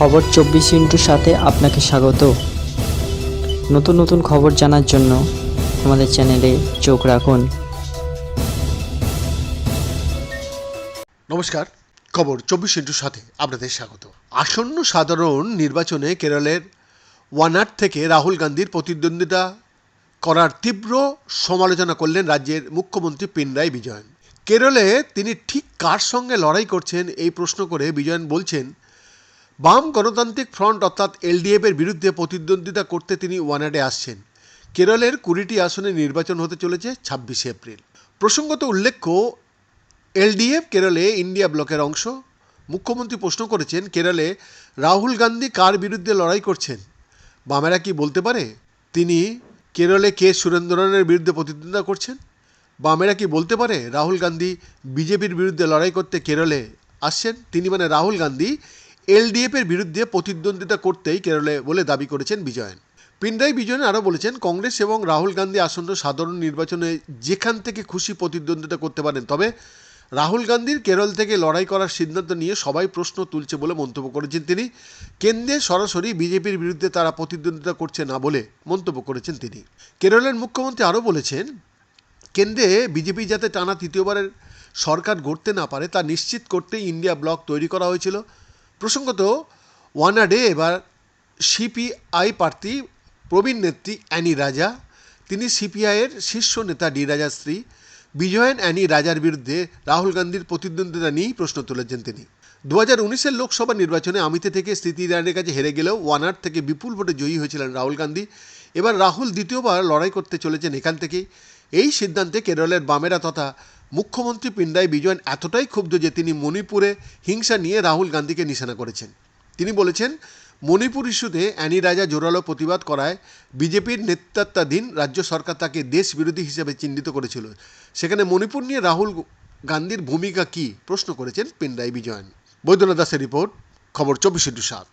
খবর চব্বিশ ইন্টুর সাথে আপনাকে স্বাগত। নতুন নতুন খবর জানার জন্য আমাদের চ্যানেলে চোখ রাখুন। নমস্কার, খবর চব্বিশ ইন্টুর সাথে আপনাদের স্বাগত। আসন্ন সাধারণ নির্বাচনে কেরলের ওয়ানাড থেকে রাহুল গান্ধীর প্রতিদ্বন্দ্বিতা করার তীব্র সমালোচনা করলেন রাজ্যের মুখ্যমন্ত্রী পিনরাই বিজয়ন। কেরলে তিনি ঠিক কার সঙ্গে লড়াই করছেন এই প্রশ্ন করে বিজয়ন বলছেন বাম গণতান্ত্রিক ফ্রন্ট, অর্থাৎ এলডিএফ এর বিরুদ্ধে প্রতিদ্বন্দ্বিতা করতে তিনি ওয়ানাডে আসছেন। কেরলের কুড়িটি আসনে নির্বাচন হতে চলেছে ছাব্বিশে এপ্রিল। প্রসঙ্গত উল্লেখ্য, এলডিএফ কেরলে ইন্ডিয়া ব্লকের অংশ। মুখ্যমন্ত্রী প্রশ্ন করেছেন, কেরলে রাহুল গান্ধী কার বিরুদ্ধে লড়াই করছেন? বামেরা কি বলতে পারে? তিনি, কেরলে কে সুরেন্দ্রনের বিরুদ্ধে প্রতিদ্বন্দ্বিতা করছেন? বামেরা কি বলতে পারে? রাহুল গান্ধী বিজেপির বিরুদ্ধে লড়াই করতে কেরলে আসছেন? তিনি মানে রাহুল গান্ধী এলডিএফের বিরুদ্ধে প্রতিদ্বন্দ্বিতা করতেই কেরলে বলে দাবি করেছেন বিজয়ন। পিন্ডাই বিজয়ন আরও বলেছেন, কংগ্রেস এবং রাহুল গান্ধী আসন্ন সাধারণ নির্বাচনে যেখান থেকে খুশি প্রতিদ্বন্দ্বিতা করতে পারেন, তবে রাহুল গান্ধীর কেরল থেকে লড়াই করার সিদ্ধান্ত নিয়ে সবাই প্রশ্ন তুলছে বলে মন্তব্য করেছেন তিনি। কেন্দ্রে সরাসরি বিজেপির বিরুদ্ধে তারা প্রতিদ্বন্দ্বিতা করছে না বলে মন্তব্য করেছেন তিনি। কেরলের মুখ্যমন্ত্রী আরও বলেছেন, কেন্দ্রে বিজেপি যাতে টানা তৃতীয়বারের সরকার গড়তে না পারে, তা নিশ্চিত করতেই ইন্ডিয়া ব্লক তৈরি করা হয়েছিল। প্রসঙ্গত, ওয়ানাডে এবার সিপিআই প্রার্থী প্রবীণ নেত্রী অ্যানি রাজা, তিনি সিপিআইয়ের শীর্ষ নেতা ডি রাজার স্ত্রী, বিজয়ন অ্যানি রাজার বিরুদ্ধে রাহুল গান্ধীর প্রতিদ্বন্দ্বিতা নিয়েই প্রশ্ন তুলেছেন তিনি। দু হাজার উনিশের লোকসভা নির্বাচনে আমিতে থেকে স্মৃতি ইরানের কাছে হেরে গেলেও ওয়ানার থেকে বিপুল ভোটে জয়ী হয়েছিলেন রাহুল গান্ধী। এবার রাহুল দ্বিতীয়বার লড়াই করতে চলেছেন এখান থেকেই। এই সিদ্ধান্তে কেরলের বামেরা তথা মুখ্যমন্ত্রী পিন্ডাই বিজয়ন এতটাই ক্ষুব্ধ যে তিনি মণিপুরে হিংসা নিয়ে রাহুল গান্ধীকে নিশানা করেছেন। তিনি বলেছেন, মণিপুর ইস্যুতে অ্যানি রাজা জোরালো প্রতিবাদ করায় বিজেপির নেতৃত্বাধীন রাজ্য সরকার তাকে দেশ বিরোধী হিসেবে চিহ্নিত করেছিল। সেখানে মণিপুর নিয়ে রাহুল গান্ধীর ভূমিকা কী? প্রশ্ন করেছেন পিন্ডাই বিজয়ন। বৈদ্যনাথ দাসের রিপোর্ট, খবর চব্বিশ সাত।